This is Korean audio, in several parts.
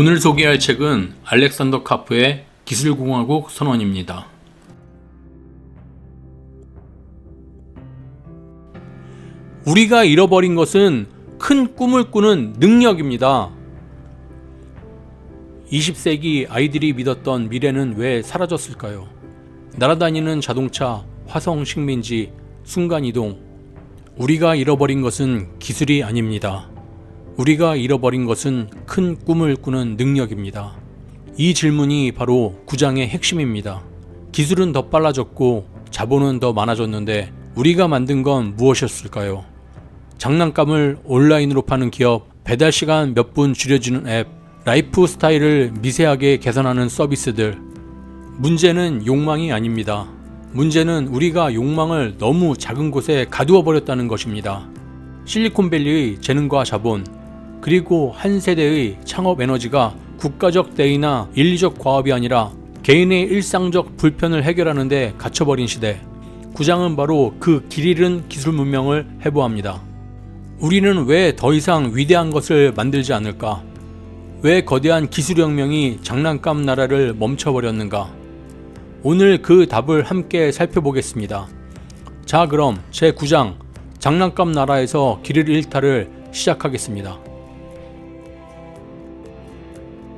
오늘 소개할 책은 알렉산더 카프의 기술공화국 선언입니다. 우리가 잃어버린 것은 큰 꿈을 꾸는 능력입니다. 20세기 아이들이 믿었던 미래는 왜 사라졌을까요? 날아다니는 자동차, 화성 식민지, 순간이동. 우리가 잃어버린 것은 기술이 아닙니다. 우리가 잃어버린 것은 큰 꿈을 꾸는 능력입니다. 이 질문이 바로 구장의 핵심입니다. 기술은 더 빨라졌고 자본은 더 많아졌는데 우리가 만든 건 무엇이었을까요? 장난감을 온라인으로 파는 기업, 배달 시간 몇 분 줄여주는 앱, 라이프 스타일을 미세하게 개선하는 서비스들. 문제는 욕망이 아닙니다. 문제는 우리가 욕망을 너무 작은 곳에 가두어 버렸다는 것입니다. 실리콘밸리의 재능과 자본, 그리고 한 세대의 창업 에너지가 국가적 대의나 인리적 과업이 아니라 개인의 일상적 불편을 해결하는데 갇혀버린 시대. 구장은 바로 그 길 잃은 기술 문명을 해부합니다. 우리는 왜 더 이상 위대한 것을 만들지 않을까? 왜 거대한 기술혁명이 장난감 나라를 멈춰버렸는가? 오늘 그 답을 함께 살펴보겠습니다. 자, 그럼 제 9장 장난감 나라에서 길을 잃다를 시작하겠습니다.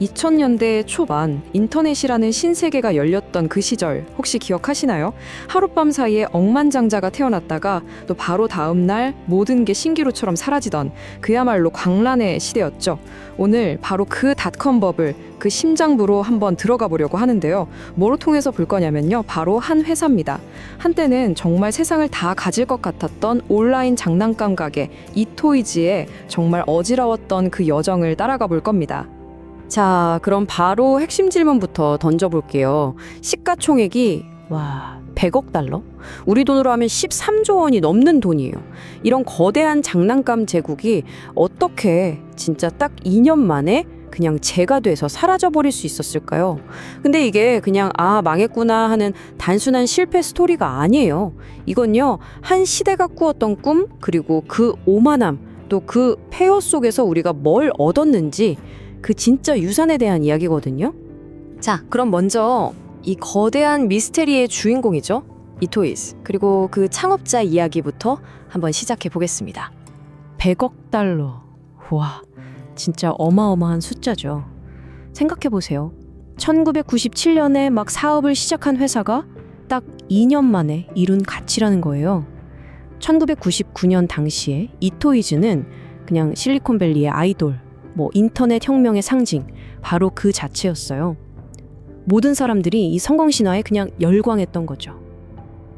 2000년대 초반 인터넷이라는 신세계가 열렸던 그 시절 혹시 기억하시나요? 하룻밤 사이에 억만장자가 태어났다가 또 바로 다음 날 모든 게 신기루처럼 사라지던 그야말로 광란의 시대였죠. 오늘 바로 그 닷컴 버블 그 심장부로 한번 들어가 보려고 하는데요. 뭐로 통해서 볼 거냐면요. 바로 한 회사입니다. 한때는 정말 세상을 다 가질 것 같았던 온라인 장난감 가게 이토이즈의 정말 어지러웠던 그 여정을 따라가 볼 겁니다. 자, 그럼 바로 핵심 질문부터 던져볼게요. 시가총액이, 와, 100억 달러? 우리 돈으로 하면 13조 원이 넘는 돈이에요. 이런 거대한 장난감 제국이 어떻게 진짜 딱 2년 만에 그냥 재가 돼서 사라져버릴 수 있었을까요? 근데 이게 그냥 아, 망했구나 하는 단순한 실패 스토리가 아니에요. 이건요, 한 시대가 꾸었던 꿈, 그리고 그 오만함, 또 그 폐허 속에서 우리가 뭘 얻었는지 그 진짜 유산에 대한 이야기거든요. 자, 그럼 먼저 이 거대한 미스테리의 주인공이죠. 이토이스. 그리고 그 창업자 이야기부터 한번 시작해 보겠습니다. 100억 달러. 와, 진짜 어마어마한 숫자죠. 생각해 보세요. 1997년에 막 사업을 시작한 회사가 딱 2년 만에 이룬 가치라는 거예요. 1999년 당시에 이토이즈는 그냥 실리콘밸리의 아이돌, 뭐 인터넷 혁명의 상징 바로 그 자체였어요. 모든 사람들이 이 성공 신화에 그냥 열광했던 거죠.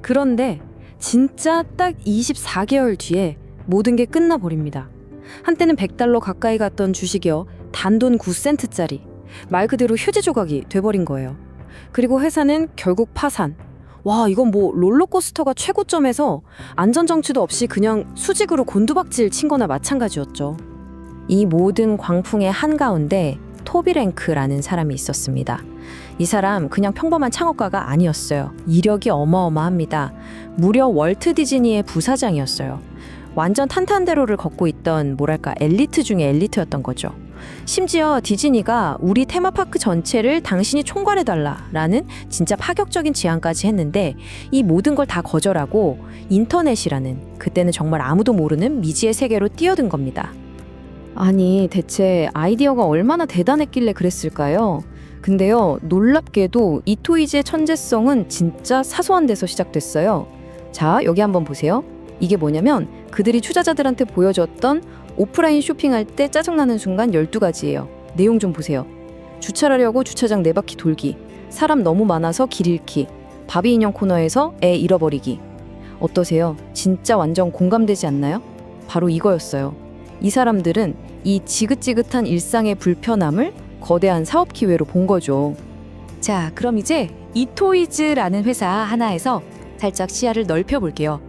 그런데 진짜 딱 24개월 뒤에 모든 게 끝나 버립니다. 한때는 100달러 가까이 갔던 주식이요. 단돈 9센트짜리 말 그대로 휴지 조각이 돼버린 거예요. 그리고 회사는 결국 파산. 와, 이건 뭐 롤러코스터가 최고점에서 안전장치도 없이 그냥 수직으로 곤두박질 친 거나 마찬가지였죠. 이 모든 광풍의 한가운데 토비랭크라는 사람이 있었습니다. 이 사람 그냥 평범한 창업가가 아니었어요. 이력이 어마어마합니다. 무려 월트 디즈니의 부사장이었어요. 완전 탄탄대로를 걷고 있던 뭐랄까 엘리트 중에 엘리트였던 거죠. 심지어 디즈니가 우리 테마파크 전체를 당신이 총괄해달라라는 진짜 파격적인 제안까지 했는데 이 모든 걸 다 거절하고 인터넷이라는 그때는 정말 아무도 모르는 미지의 세계로 뛰어든 겁니다. 아니, 대체 아이디어가 얼마나 대단했길래 그랬을까요? 근데요, 놀랍게도 이토이즈의 천재성은 진짜 사소한 데서 시작됐어요. 자, 여기 한번 보세요. 이게 뭐냐면 그들이 투자자들한테 보여줬던 오프라인 쇼핑할 때 짜증나는 순간 12가지예요. 내용 좀 보세요. 주차하려고 주차장 네 바퀴 돌기, 사람 너무 많아서 길 잃기, 바비 인형 코너에서 애 잃어버리기. 어떠세요? 진짜 완전 공감되지 않나요? 바로 이거였어요. 이 사람들은 이 지긋지긋한 일상의 불편함을 거대한 사업 기회로 본 거죠. 자, 그럼 이제 이토이즈라는 회사 하나에서 살짝 시야를 넓혀 볼게요.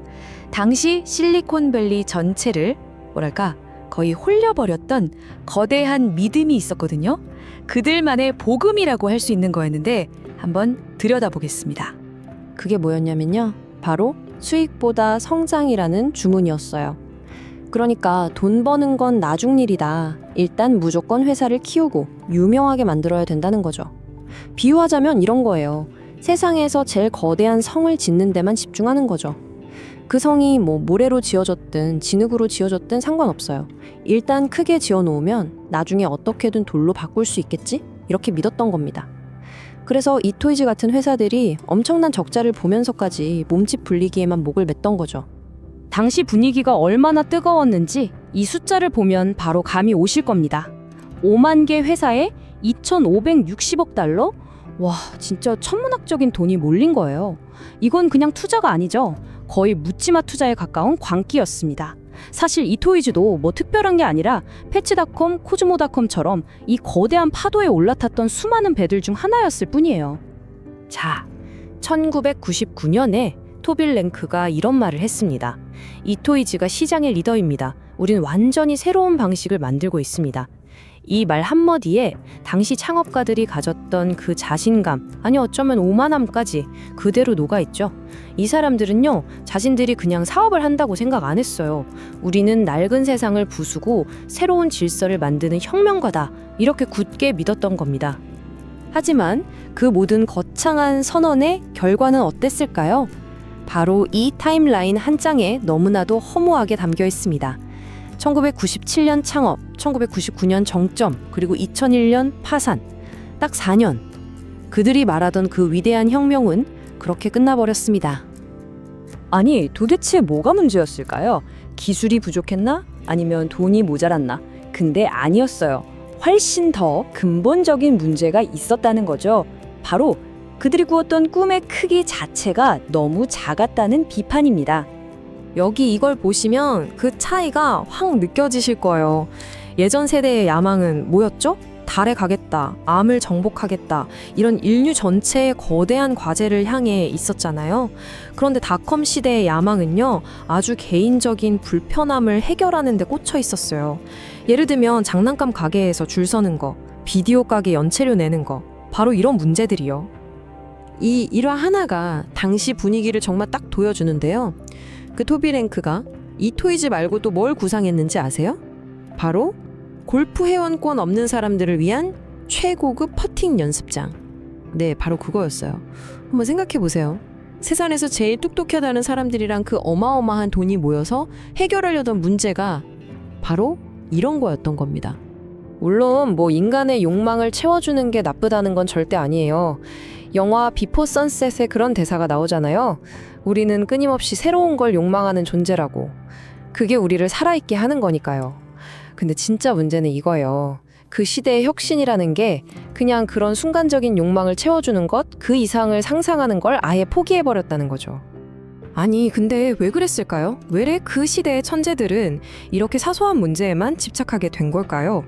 당시 실리콘밸리 전체를 뭐랄까 거의 홀려버렸던 거대한 믿음이 있었거든요. 그들만의 복음이라고 할 수 있는 거였는데 한번 들여다보겠습니다. 그게 뭐였냐면요. 바로 수익보다 성장이라는 주문이었어요. 그러니까 돈 버는 건 나중 일이다. 일단 무조건 회사를 키우고 유명하게 만들어야 된다는 거죠. 비유하자면 이런 거예요. 세상에서 제일 거대한 성을 짓는 데만 집중하는 거죠. 그 성이 뭐 모래로 지어졌든 진흙으로 지어졌든 상관없어요. 일단 크게 지어 놓으면 나중에 어떻게든 돌로 바꿀 수 있겠지? 이렇게 믿었던 겁니다. 그래서 이토이즈 같은 회사들이 엄청난 적자를 보면서까지 몸집 불리기에만 목을 맸던 거죠. 당시 분위기가 얼마나 뜨거웠는지 이 숫자를 보면 바로 감이 오실 겁니다. 5만 개 회사에 2,560억 달러? 와, 진짜 천문학적인 돈이 몰린 거예요. 이건 그냥 투자가 아니죠. 거의 묻지마 투자에 가까운 광기였습니다. 사실 이토이즈도 뭐 특별한 게 아니라 패치닷컴, 코즈모닷컴처럼 이 거대한 파도에 올라탔던 수많은 배들 중 하나였을 뿐이에요. 자, 1999년에 토빌랭크가 이런 말을 했습니다. 이토이즈가 시장의 리더입니다. 우린 완전히 새로운 방식을 만들고 있습니다. 이 말 한마디에 당시 창업가들이 가졌던 그 자신감, 아니 어쩌면 오만함까지 그대로 녹아있죠. 이 사람들은요, 자신들이 그냥 사업을 한다고 생각 안 했어요. 우리는 낡은 세상을 부수고 새로운 질서를 만드는 혁명가다. 이렇게 굳게 믿었던 겁니다. 하지만 그 모든 거창한 선언의 결과는 어땠을까요? 바로 이 타임라인 한 장에 너무나도 허무하게 담겨 있습니다. 1997년 창업, 1999년 정점, 그리고 2001년 파산. 딱 4년. 그들이 말하던 그 위대한 혁명은 그렇게 끝나버렸습니다. 아니, 도대체 뭐가 문제였을까요? 기술이 부족했나? 아니면 돈이 모자랐나? 근데 아니었어요. 훨씬 더 근본적인 문제가 있었다는 거죠. 바로 그들이 꾸었던 꿈의 크기 자체가 너무 작았다는 비판입니다. 여기 이걸 보시면 그 차이가 확 느껴지실 거예요. 예전 세대의 야망은 뭐였죠? 달에 가겠다, 암을 정복하겠다, 이런 인류 전체의 거대한 과제를 향해 있었잖아요. 그런데 닷컴 시대의 야망은요, 아주 개인적인 불편함을 해결하는 데 꽂혀 있었어요. 예를 들면 장난감 가게에서 줄 서는 거, 비디오 가게 연체료 내는 거, 바로 이런 문제들이요. 이 일화 하나가 당시 분위기를 정말 딱 보여주는데요. 그 토비랭크가 이 토이즈 말고 또 뭘 구상했는지 아세요? 바로 골프 회원권 없는 사람들을 위한 최고급 퍼팅 연습장. 네, 바로 그거였어요. 한번 생각해 보세요. 세상에서 제일 똑똑하다는 사람들이랑 그 어마어마한 돈이 모여서 해결하려던 문제가 바로 이런 거였던 겁니다. 물론 뭐 인간의 욕망을 채워주는 게 나쁘다는 건 절대 아니에요. 영화 비포 선셋에 그런 대사가 나오잖아요. 우리는 끊임없이 새로운 걸 욕망하는 존재라고. 그게 우리를 살아있게 하는 거니까요. 근데 진짜 문제는 이거예요. 그 시대의 혁신이라는 게 그냥 그런 순간적인 욕망을 채워주는 것, 그 이상을 상상하는 걸 아예 포기해버렸다는 거죠. 아니, 근데 왜 그랬을까요? 왜그 시대의 천재들은 이렇게 사소한 문제에만 집착하게 된 걸까요?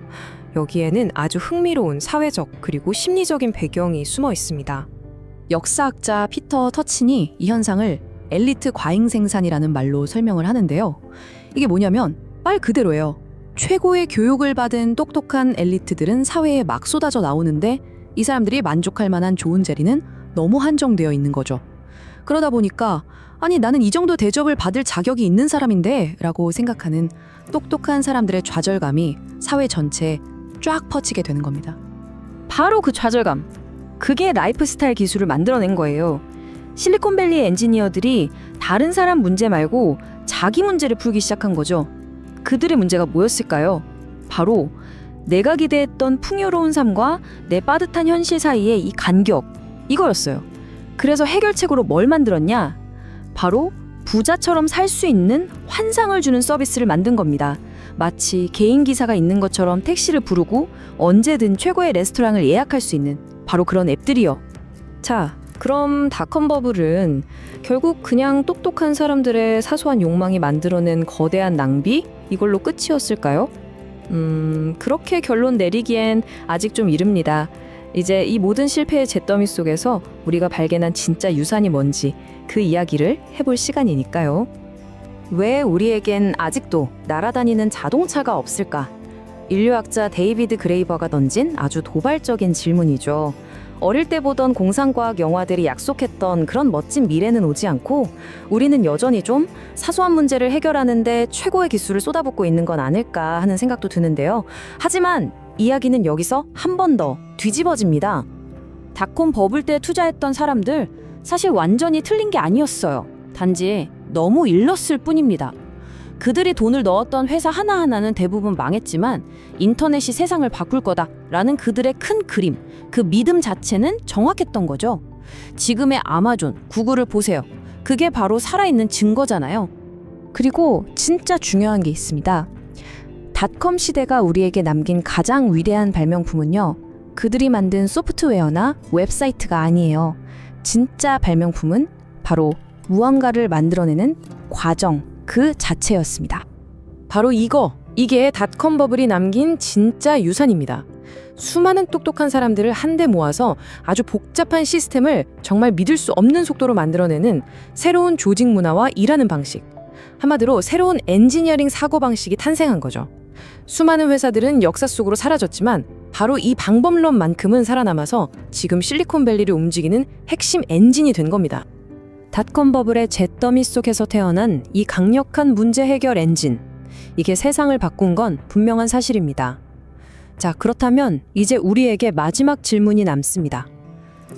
여기에는 아주 흥미로운 사회적 그리고 심리적인 배경이 숨어 있습니다. 역사학자 피터 터친이 이 현상을 엘리트 과잉 생산이라는 말로 설명을 하는데요. 이게 뭐냐면 말 그대로예요. 최고의 교육을 받은 똑똑한 엘리트들은 사회에 막 쏟아져 나오는데 이 사람들이 만족할 만한 좋은 자리는 너무 한정되어 있는 거죠. 그러다 보니까 아니 나는 이 정도 대접을 받을 자격이 있는 사람인데 라고 생각하는 똑똑한 사람들의 좌절감이 사회 전체에 쫙 퍼지게 되는 겁니다. 바로 그 좌절감. 그게 라이프스타일 기술을 만들어낸 거예요. 실리콘밸리의 엔지니어들이 다른 사람 문제 말고 자기 문제를 풀기 시작한 거죠. 그들의 문제가 뭐였을까요? 바로 내가 기대했던 풍요로운 삶과 내 빠듯한 현실 사이의 이 간격, 이거였어요. 그래서 해결책으로 뭘 만들었냐? 바로 부자처럼 살 수 있는 환상을 주는 서비스를 만든 겁니다. 마치 개인 기사가 있는 것처럼 택시를 부르고 언제든 최고의 레스토랑을 예약할 수 있는 바로 그런 앱들이요. 자, 그럼 닷컴 버블은 결국 그냥 똑똑한 사람들의 사소한 욕망이 만들어낸 거대한 낭비? 이걸로 끝이었을까요? 음, 그렇게 결론 내리기엔 아직 좀 이릅니다. 이제 이 모든 실패의 잿더미 속에서 우리가 발견한 진짜 유산이 뭔지 그 이야기를 해볼 시간이니까요. 왜 우리에겐 아직도 날아다니는 자동차가 없을까? 인류학자 데이비드 그레이버가 던진 아주 도발적인 질문이죠. 어릴 때 보던 공상과학 영화들이 약속했던 그런 멋진 미래는 오지 않고 우리는 여전히 좀 사소한 문제를 해결하는데 최고의 기술을 쏟아붓고 있는 건 아닐까 하는 생각도 드는데요. 하지만 이야기는 여기서 한 번 더 뒤집어집니다. 닷컴 버블 때 투자했던 사람들 사실 완전히 틀린 게 아니었어요. 단지 너무 일렀을 뿐입니다. 그들이 돈을 넣었던 회사 하나하나는 대부분 망했지만 인터넷이 세상을 바꿀 거다라는 그들의 큰 그림, 그 믿음 자체는 정확했던 거죠. 지금의 아마존, 구글을 보세요. 그게 바로 살아있는 증거잖아요. 그리고 진짜 중요한 게 있습니다. 닷컴 시대가 우리에게 남긴 가장 위대한 발명품은요. 그들이 만든 소프트웨어나 웹사이트가 아니에요. 진짜 발명품은 바로 무언가를 만들어내는 과정 그 자체였습니다. 바로 이거, 이게 닷컴 버블이 남긴 진짜 유산입니다. 수많은 똑똑한 사람들을 한데 모아서 아주 복잡한 시스템을 정말 믿을 수 없는 속도로 만들어내는 새로운 조직 문화와 일하는 방식. 한마디로 새로운 엔지니어링 사고 방식이 탄생한 거죠. 수많은 회사들은 역사 속으로 사라졌지만 바로 이 방법론만큼은 살아남아서 지금 실리콘밸리를 움직이는 핵심 엔진이 된 겁니다. 닷컴 버블의 잿더미 속에서 태어난 이 강력한 문제 해결 엔진. 이게 세상을 바꾼 건 분명한 사실입니다. 자, 그렇다면 이제 우리에게 마지막 질문이 남습니다.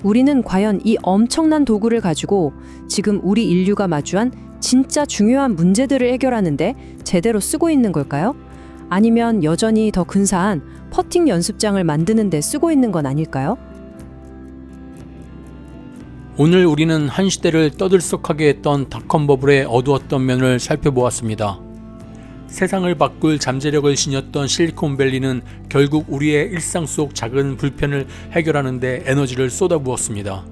우리는 과연 이 엄청난 도구를 가지고 지금 우리 인류가 마주한 진짜 중요한 문제들을 해결하는데 제대로 쓰고 있는 걸까요? 아니면 여전히 더 근사한 퍼팅 연습장을 만드는 데 쓰고 있는 건 아닐까요? 오늘 우리는 한 시대를 떠들썩하게 했던 닷컴 버블의 어두웠던 면을 살펴보았습니다. 세상을 바꿀 잠재력을 지녔던 실리콘밸리는 결국 우리의 일상 속 작은 불편을 해결하는 데 에너지를 쏟아부었습니다.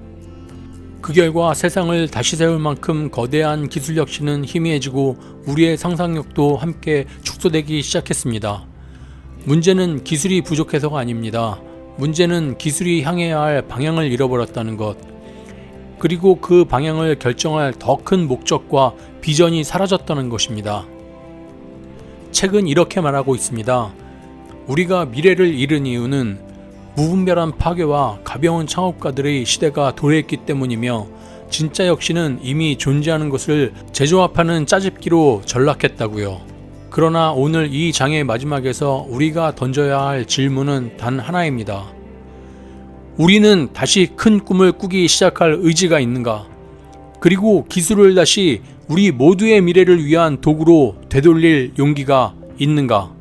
그 결과 세상을 다시 세울 만큼 거대한 기술 혁신은 희미해지고 우리의 상상력도 함께 축소되기 시작했습니다. 문제는 기술이 부족해서가 아닙니다. 문제는 기술이 향해야 할 방향을 잃어버렸다는 것. 그리고 그 방향을 결정할 더 큰 목적과 비전이 사라졌다는 것입니다. 책은 이렇게 말하고 있습니다. 우리가 미래를 잃은 이유는 무분별한 파괴와 가벼운 창업가들의 시대가 도래했기 때문이며 진짜 혁신은 이미 존재하는 것을 재조합하는 짜집기로 전락했다고요. 그러나 오늘 이 장의 마지막에서 우리가 던져야 할 질문은 단 하나입니다. 우리는 다시 큰 꿈을 꾸기 시작할 의지가 있는가? 그리고 기술을 다시 우리 모두의 미래를 위한 도구로 되돌릴 용기가 있는가?